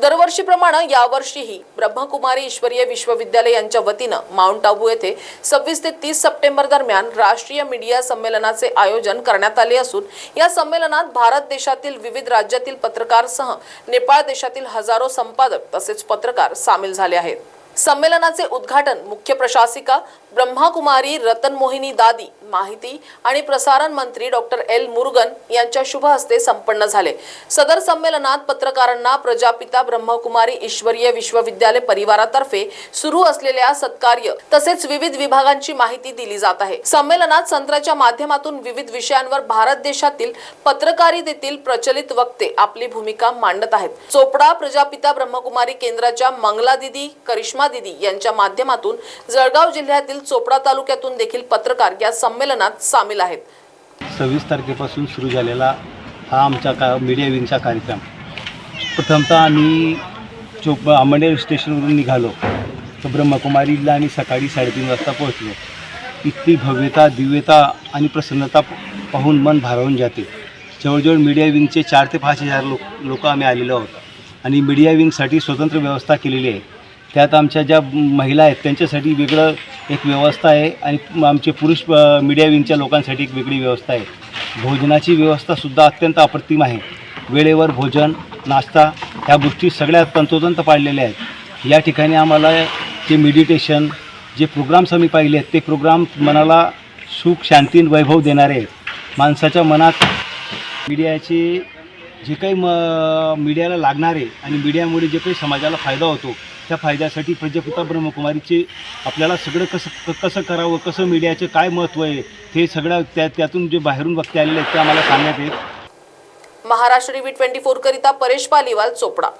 दरवर्षीप्रमाणे यावर्षीही ब्रह्मकुमारी ईश्वरीय विश्वविद्यालय यांच्या वतीनं माउंट आबू येथे सव्वीस ते तीस सप्टेंबर दरम्यान राष्ट्रीय मीडिया संमेलनाचे आयोजन करण्यात आले असून या संमेलनात भारत देशातील विविध राज्यातील पत्रकारसह नेपाळ देशातील हजारो संपादक तसेच पत्रकार सामील झाले आहेत. संमेलनाचे उद्घाटन मुख्य प्रशासिका ब्रह्माकुमारी रतन मोहिनी दादी माहिती आणि प्रसारण मंत्री डॉक्टर एल मुरुगन यांच्या शुभ हस्ते संपन्न झाले. सदर संमेलनात पत्रकारांना प्रजापिता ब्रह्मकुमारी ईश्वरीय विश्वविद्यालय परिवारातर्फे सुरू असलेल्या सत्कार्य तसेच विविध विभागांची माहिती दिली जात आहे. संमेलनात संत्राच्या माध्यमातून विविध विषयांवर भारत देशातील पत्रकारितेतील प्रचलित वक्ते आपली भूमिका मांडत आहेत. चोपडा प्रजापिता ब्रह्मकुमारी केंद्राच्या मंगला दिदी करिश्मा दिदी यांच्या माध्यमातून जळगाव जिल्ह्यातील चोपडा तालुक्यातून देखील पत्रकार या संमेलनात सामील आहेत. सव्वीस तारखेपासून सुरू झालेला हा आमचा का मीडिया विंगचा कार्यक्रम. प्रथमतः आम्ही चोप आंबनेर स्टेशनवरून निघालो तर ब्रह्मकुमारीला आम्ही सकाळी साडेतीन वाजता पोहोचलो. इतकी भव्यता दिव्यता आणि प्रसन्नता पाहून मन भारावून जाते. जवळजवळ मीडिया विंगचे चार ते पाच हजार लोक लोक आम्ही आलेलो आहोत. आणि मीडिया विंगसाठी स्वतंत्र व्यवस्था केलेली आहे. त्यात आमच्या ज्या महिला आहेत त्यांच्यासाठी वेगळं एक व्यवस्था आहे आणि आमचे पुरुष मीडिया विंगच्या लोकांसाठी एक वेगळी व्यवस्था आहे. भोजनाची व्यवस्थासुद्धा अत्यंत अप्रतिम आहे. वेळेवर भोजन नाश्ता ह्या गोष्टी सगळ्या तंतोतंत पाळलेल्या आहेत. या ठिकाणी आम्हाला जे मेडिटेशन जे प्रोग्राम्स आम्ही पाहिले आहेत ते प्रोग्राम मनाला सुख शांती वैभव देणारे आहेत. माणसाच्या मनात मीडियाचे जे काही म मीडियाला लागणारे आणि मीडियामुळे जे काही समाजाला फायदा होतो त्या फायद्यासाठी प्रजापिता ब्रह्मकुमारीचे आपल्याला सगळं कसं कसं करावं कसं मीडियाचं काय महत्त्व आहे ते सगळं त्या त्यातून जे बाहेरून वक्ते आलेले आहेत ते आम्हाला सांगण्यात येत महाराष्ट्र टीव्ही ट्वेंटी फोर करिता परेश पालीवाल चोपडा